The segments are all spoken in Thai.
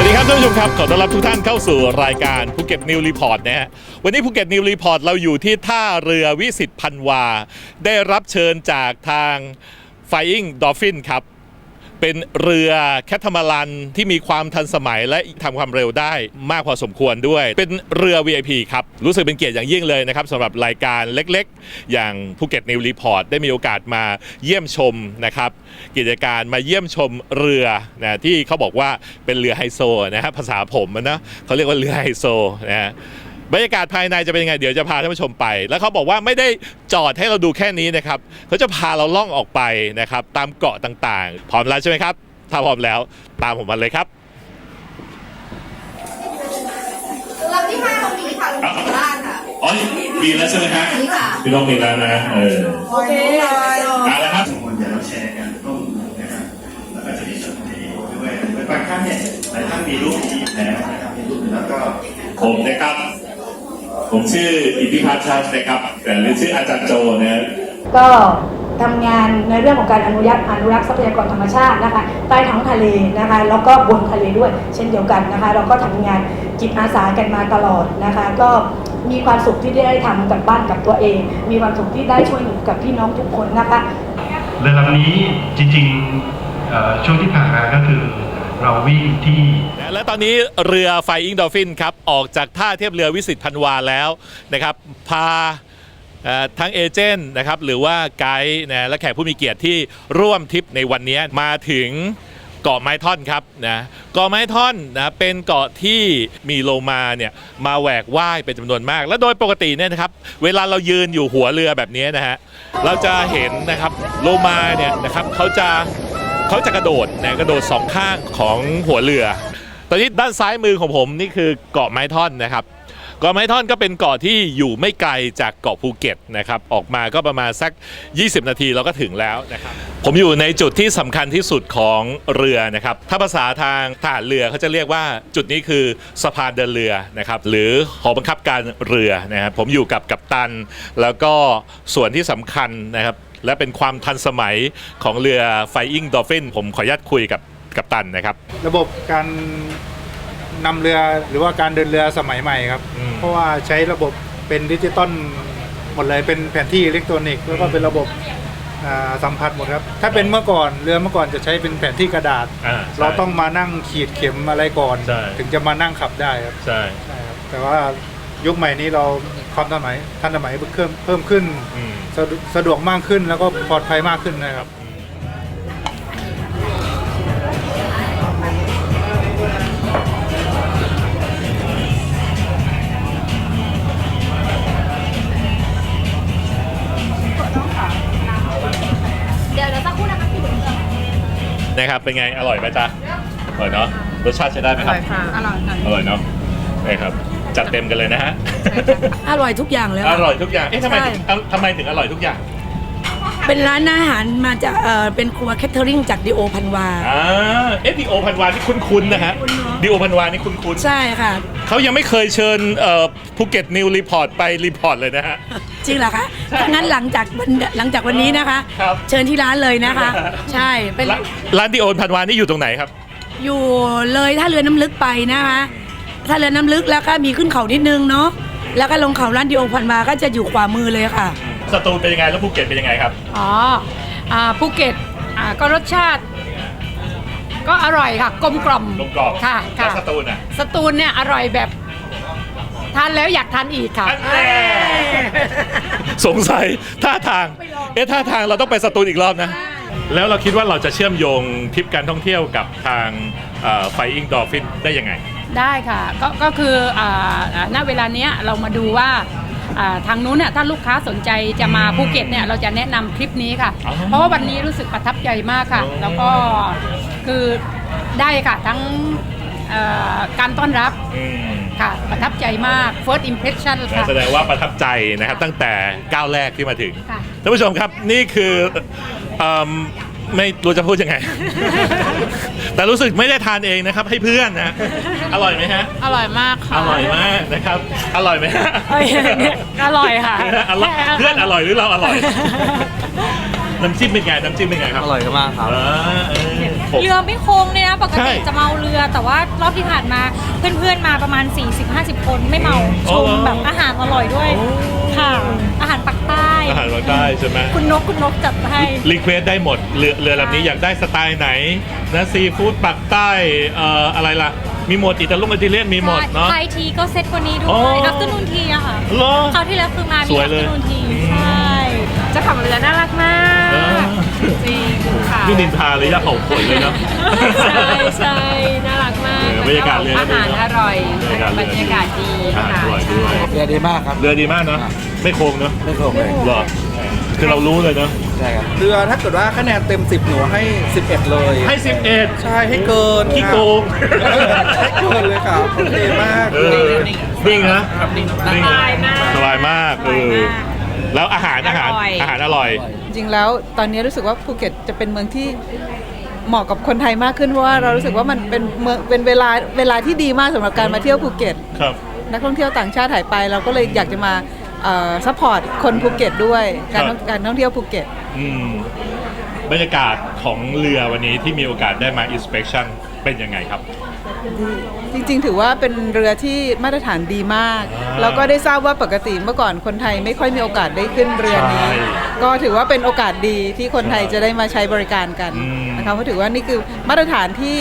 วัสดีครับท่านผู้ชมครับขอต้อนรับทุกท่านเข้าสู่รายการภูเก็ตนิวรีพอร์ตนะฮะวันนี้ภูเก็ตนิวรีพอร์ตเราอยู่ที่ท่าเรือวิสิตพันวา ได้รับเชิญจากทาง Flying Dolphin ครับ เป็นเรือแคทมารันที่มีความทันสมัยและทำความเร็วได้มากพอสมควรด้วย เป็นเรือ VIP ครับ รู้สึกเป็นเกียรติอย่างยิ่งเลยนะครับสำหรับรายการเล็กๆ อย่างภูเก็ตนิวรีพอร์ตได้มีโอกาสมาเยี่ยมชมนะครับกิจการมาเยี่ยมชมเรือนะที่เขาบอกว่าเป็นเรือไฮโซนะฮะภาษาผมนะเขาเรียกว่าเรือไฮโซนะฮะ บรรยากาศภายในจะเป็นยังไงเดี๋ยวจะพาท่านผู้ชมไป แล้วเขาบอกว่าไม่ได้จอดให้เราดูแค่นี้นะครับเขาจะพาเราล่องออกไปนะครับตามเกาะต่างๆ พร้อมแล้วใช่ไหมครับ ถ้าพร้อมแล้วตามผมมาเลยครับลำที่ห้าเรามีค่ะลงถึงบ้านค่ะอ๋อมีแล้วใช่ไหมฮะมีค่ะพี่น้องมีแล้วนะเออ โอเค ชื่ออิทธิพัฒน์ชัดนะครับแต่เรียกชื่ออาจารย์โจนะก็ทำงานในเรื่องของการอนุรักษ์อนุรักษ์ทรัพยากรธรรมชาตินะคะใต้ท้องทะเลนะคะแล้วก็บนทะเลด้วย เช่นเดียวกันนะคะ เราก็ทำงานจิตอาสากันมาตลอดนะคะ ก็มีความสุขที่ได้ทำกับบ้านกับตัวเอง มีความสุขที่ได้ช่วยเหลือกับพี่น้องทุกคนนะคะเรือลำนี้จริงๆเอ่อช่วงที่ผ่านมาก็คือ เราวิ่งที่ และตอนนี้เรือไฟอิงดอลฟินครับ ออกจากท่าเทียบเรือวิสิตพันวาแล้วนะครับ พาทั้งเอเจนต์นะครับหรือว่าไกด์นะและแขกผู้มีเกียรติที่ร่วมทริปในวันนี้มาถึงเกาะไม้ท่อนครับนะเกาะไม้ท่อนนะเป็นเกาะที่มีโลมาเนี่ยมาแหวกว่ายเป็นจำนวนมาก และโดยปกติเนี่ยนะครับเวลาเรายืนอยู่หัวเรือแบบนี้นะฮะเราจะเห็นนะครับโลมาเนี่ยนะครับเขาจะ เขาจะกระโดดนะกระโดดสองข้างของหัวเรือ ตอนนี้ด้านซ้ายมือของผมนี่คือเกาะไม้ท่อนนะครับเกาะไม้ท่อนก็เป็นเกาะที่อยู่ไม่ไกลจากเกาะภูเก็ตนะครับออกมาก็ประมาณสัก 20 นาทีเราก็ถึงแล้วนะครับผมอยู่ในจุดที่สำคัญที่สุดของเรือนะครับถ้าภาษาทางทหารเรือเขาจะเรียกว่าจุดนี้คือสะพานเดินเรือนะครับหรือหอบังคับการเรือนะครับผมอยู่กับกัปตัน แล้วก็ส่วนที่สำคัญนะครับ และเป็นความทันสมัยของเรือ Flying Dolphin ผมขออนุญาตคุยกับกัปตันนะครับ ระบบการนำเรือหรือว่าการเดินเรือสมัยใหม่ครับ อืม เพราะว่าใช้ระบบเป็นดิจิตอลหมดเลยเป็นแผนที่อิเล็กทรอนิกส์แล้วก็เป็นระบบอ่าสัมผัสหมดครับ ถ้าเป็นเมื่อก่อนเรือเมื่อก่อนจะใช้เป็นแผนที่กระดาษ อ่าใช่ เราต้องมานั่งขีดเข็มอะไรก่อน ใช่ ถึงจะมานั่งขับได้ครับใช่ ใช่ครับแต่ว่ายุคใหม่นี้เรา ความทันสมัยทันสมัยเพิ่มเพิ่มขึ้นอืมสะดวสะดวกมากขึ้นแล้วก็ปลอดภัยมากขึ้นนะครับ เดี๋ยวเดี๋ยวสักครู่นะคะพี่ถึงเมืองนะครับเป็นไงอร่อยไหมจ๊ะอร่อยเนาะรสชาติใช้ได้ไหมครับ อร่อยค่ะอร่อยเนาะนี่ครับ จัดเต็มกันเลยนะฮะ อร่อยทุกอย่างเลยอร่อยทุกอย่าง เอ๊ะทำไมใช่ถึงทำไมถึงอร่อยทุกอย่าง เป็นร้านอาหารมาจากเอ่อเป็นครัวแคทเทอริงจากดิโอพันวา อ่า เอ๊ะดีโอพันวานี่คุ้นๆนะฮะดีโอพันวานี่คุ้นๆ ใช่ค่ะ เขายังไม่เคยเชิญเอ่อภูเก็ตนิวรีพอร์ตไปรีพอร์ตเลยนะฮะ จริงเหรอคะถ้างั้นหลังจากวันหลังจากวันนี้นะคะ ครับ เชิญที่ร้านเลยนะคะ ใช่ เป็นร้านร้านดีโอพันวานี่อยู่ตรงไหนครับ อยู่เลยถ้าเรือน้ำลึกไปนะคะ ถ้าเรือน้ำลึกแล้วก็มีขึ้นเขานิดนึงเนาะแล้วก็ลงเขาร้านดิโอพันมาก็จะอยู่ขวามือเลยค่ะ สตูลเป็นยังไงแล้วภูเก็ตเป็นยังไงครับ อ๋ออ่าภูเก็ตอ่าก็รสชาติ ก็อร่อยค่ะ กลมกล่อมกลมกล่อมค่ะแล้ค่ะวสตูลอะสตูลเนี่ยอร่อยแบบทานแล้วอยากทานอีกค่ะ อันแน่สงสัยท่าทาง เอ๊ะท่าทางเราต้องไปสตูลอีกรอบนะ แล้วเราคิดว่าเราจะเชื่อมโยงทริปการท่องเที่ยวกับทางไฟอิงดอฟฟินได้ยังไง ได้ค่ะก็ก็คืออ่าอ่าณเวลาเนี้ยเรามาดูว่าอ่าทางนู้นเนี่ยถ้าลูกค้าสนใจจะมาภูเก็ตเนี่ยเราจะแนะนำทริปนี้ค่ะ อ๋อเพราะว่าวันนี้รู้สึกประทับใจมากค่ะ อ๋อ แล้วก็คือได้ค่ะทั้งเอ่อการต้อนรับอืมค่ะประทับใจมาก first impression ค่ะ แสดงว่าประทับใจนะครับตั้งแต่ก้าวแรกที่มาถึง ค่ะ ท่านผู้ชมครับนี่คือเอิ่ม ไม่รู้จะพูดยังไง แต่รู้สึกไม่ได้ทานเองนะครับ ให้เพื่อนนะอร่อยไหมฮะ อร่อยมากค่ะ อร่อยมากนะครับ อร่อยไหมฮะเอ้ยอร่อยค่ะ อร่อยเพื่อนอร่อยหรือเราอร่อย น้ำจิ้มเป็นไง น้ำจิ้มเป็นไงครับ อร่อยมากครับอ่าเออผม เรือไม่โค้งเลยนะ ปกใช่ติจะเมาเรือ แต่ว่ารอบที่ผ่านมาเพื่อนๆมาประมาณ 40-50 คนไม่เมาโอ้ชมแบบอาหารอร่อยด้วยค่ะ อาหารปักใต้อาหารภาคใต้ใช่ไหมคุณนกคุณนกจัดให้รีเควสได้หมดเรือเรือลำนี้อยากได้สไตล์ไหนนะซีฟู้ดปักใต้เอ่ออะไรล่ะมีหมดอิตาลีอิตาเลียนมีหมดเนาะไทยทีก็เซ็ตกว่านี้ด้อ๋วยออัฟเตอร์นูนทีอะค่ะเหรอคราวที่แล้วคือมาสมีวยอัฟเลเตอยร์นูนทีอืมใช่จะขับเรือน่ารักมาเออกจริง ค่ะนี่นินทาเลยยะเขาขนเลยเนาะ ใช่ใช่น่ารักมากเออบรรยากาศเรืออาหารอร่อยบรรยากาศเรือบรรยากาศดีอาหารอร่อยด้วย เรือดีมากครับ เรือดีมากเนาะไม่โค้งเนาะไม่โกงเลยเหรอคือเรารู้เลยเนาะใช่ครับ เรือถ้าเกิดว่าคะแนนเต็ม 10 หนูให้ 11 เลย ให้สิบเอ็ดใช่ให้เกินขี้โกงให้เกินเลยครับโอเคมาก เออนิ่งนะนิ่งสบายมาก สบายมากเออ แล้วอาหารอาหารอร่อย อาหารอร่อย จริงแล้วตอนนี้รู้สึกว่าภูเก็ตจะเป็นเมืองที่เหมาะกับคนไทยมากขึ้นเพราะว่าเรารู้สึกว่ามันเป็นเมืองเป็นเวลาเวลาที่ดีมากสำหรับการมาเที่ยวภูเก็ต ครับ นักท่องเที่ยวต่างชาติหายไปเราก็เลยอยากจะมาซัพพอร์ตคนภูเก็ตด้วยการท่องการท่องเที่ยวภูเก็ต อืมบรรยากาศของเรือวันนี้ที่มีโอกาสได้มา inspection เป็นยังไงครับ จริงๆ ถือว่าเป็นเรือที่มาตรฐานดีมากอ่าแล้วก็ได้ทราบว่าปกติเมื่อก่อนคนไทยไม่ค่อยมีโอกาสได้ขึ้นเรือนี้ใช่ก็ถือว่าเป็นโอกาสดีที่คนไทยใช่จะได้มาใช้บริการกันอืมนะคะเพราะถือว่านี่คือมาตรฐานที่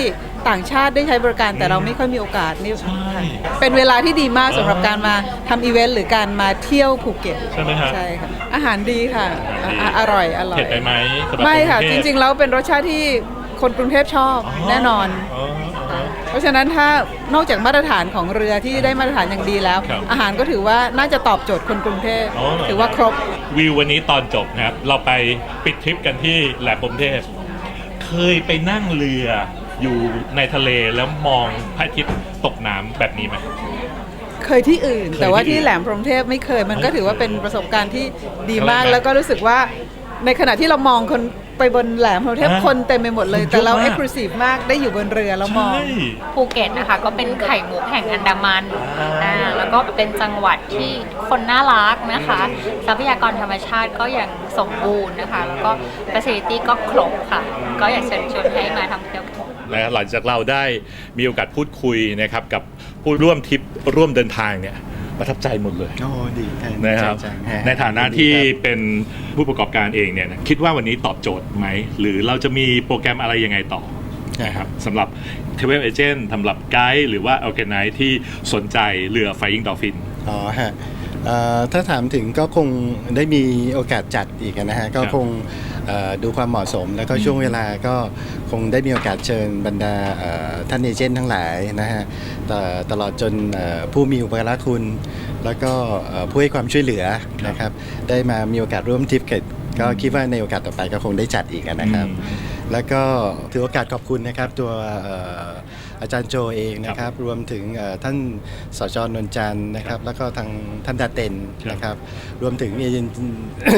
ต่างชาติได้ใช้บริการแต่เราไม่ค่อยมีโอกาสนี่ใช่เป็นเวลาที่ดีมากสำหรับอ่าการมาทำอีเวนต์หรือการมาเที่ยวภูเก็ตใช่ไหมฮะใช่ค่ะอาหารดีค่ะอาหารดีอะอร่อยอร่อยเผ็ดไปไหมสำหรับไม่ค่ะนกจรุงเทพริงๆแล้วเป็นรสชาติที่คนกรุงเทพชอบแน่นอนอ๋ออ๋อเพ ราะฉะนั้นถ้านอกจากมาตรฐานของเรือที่ได้มาตรฐานอย่างดีแล้ว ครับอาหารก็ถือว่าน่าจะตอบโจทย์คนกรุงเทพอ๋อ ถือว่าครบ วิววันนี้ตอนจบนะครับ เราไปปิดทริปกันที่แหลมพรหมเทพ เคยไปนั่งเรืออยู่ในทะเลแล้วมองพระอาทิตย์ตกน้ำแบบนี้ไหม เคยที่อื่นเคยแต่ว่าที่ที่อื่นแหลมพรหมเทพไม่เคยมันก็ไม่เคยถือว่าเป็นประสบการณ์ที่ดีมากอะไรนะแล้วก็รู้สึกว่าในขณะที่เรามองคน ไปบนแหลมพรหมเทพอะคนเต็มไปหมดเลยคนเยอะแต่เรามากเอ็กซ์คลูซีฟมากได้อยู่บนเรือแล้วมอง ใช่ ภูเก็ตนะคะ ก็เป็นไข่มุกแห่งอันดามันอ่าอ่าแล้วก็เป็นจังหวัดที่คนน่ารักนะคะ ทรัพยากรธรรมชาติก็อย่างสมบูรณ์นะคะ แล้วก็ facility ก็ครบค่ะ ก็อยากเชิญชวนให้มาทำเที่ยวกันและหลังจากเราได้มีโอกาสพูดคุยนะครับกับผู้ร่วมทริปร่วมเดินทางเนี่ย ประทับใจหมดเลยโอ้ดีนะครับใช่ใช่ในฐานะที่เป็นผู้ประกอบการเองเนี่ยนะคิดว่าวันนี้ตอบโจทย์ไหม หรือเราจะมีโปรแกรมอะไรยังไงต่อนะครับสำหรับ Travel Agent สำหรับไกด์หรือว่า Organize ที่สนใจเรือ Flying Dolphin อ๋อฮะเอ่อ ถ้าถามถึงก็คงได้มีโอกาสจัดอีกนะฮะก็คงเอ่อดูความเหมาะสม แล้วก็ช่วงเวลาก็คงได้มีโอกาสเชิญบรรดาเอ่อท่านเอเจนต์ทั้งหลายนะฮะตตลอดจนเอ่อผู้มีอุปการะคุณ แล้วก็เอ่อผู้ให้ความช่วยเหลือนะครับ ได้มามีโอกาสร่วมทริปเกิดก็คิดว่าในโอกาสต่อไปก็คงได้จัดอีกนะครับอืมแล้วก็ถือโอกาสขอบคุณนะครับตัวเอ่ออาจารย์โจเองนะครับ รวมถึงเอ่อท่านสจนนจันทร์นะครับ แล้วก็ทางท่านดาเต็นนะครับ รวมถึงเอเจน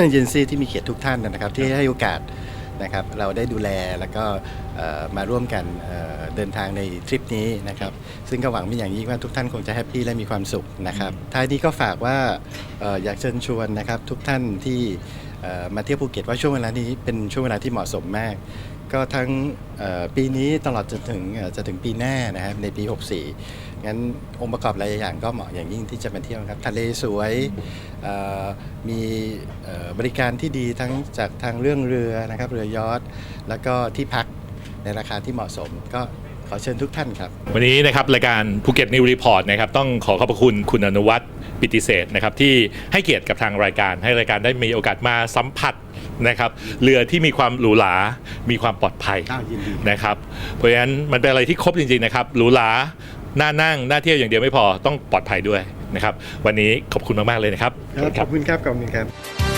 เอเจนซี่ที่มีเกียรติทุกท่านนะครับ ที่ให้โอกาสนะครับเราได้ดูแลแล้วก็เอ่อมาร่วมกันเอ่อเดินทางในทริปนี้นะครับ ซึ่งก็หวังเป็นอย่างยิ่งว่าทุกท่านคงจะแฮปปี้และมีความสุขนะครับท้ายนี้ก็ฝากว่าเอ่ออยากเชิญชวนนะครับทุกท่านที่เอ่อมาเที่ยวภูเก็ตว่าช่วงเวลานี้เป็นช่วงเวลาที่เหมาะสมมาก ก็ทั้งปีนี้ตลอดจนถึงจะถึงปีหน้านะครับในปี 64 งั้นองค์ประกอบหลายอย่างก็เหมาะอย่างยิ่งที่จะมาเที่ยวครับ ทะเลสวยมีบริการที่ดีทั้งจากทางเรื่องเรือนะครับเรือยอทแล้วก็ที่พักในราคาที่เหมาะสมก็ขอเชิญทุกท่านครับ วันนี้นะครับรายการภูเก็ตนิวรีพอร์ตนะครับต้องขอขอบพระคุณคุณอนุวัฒน์ปิติเศษนะครับที่ให้เกียรติกับทางรายการให้รายการได้มีโอกาสมาสัมผัส นะครับเรือที่มีความหรูหรา มีความปลอดภัยอ้าวยินดีนะครับเพราะฉะนั้นมันเป็นอะไรที่ครบจริงๆนะครับหรูหราน่านั่งน่าเที่ยวอย่างเดียวไม่พอต้องปลอดภัยด้วยนะครับวันนี้ขอบคุณมากๆเลยนะครับขอบคุณครับขอบคุณครับ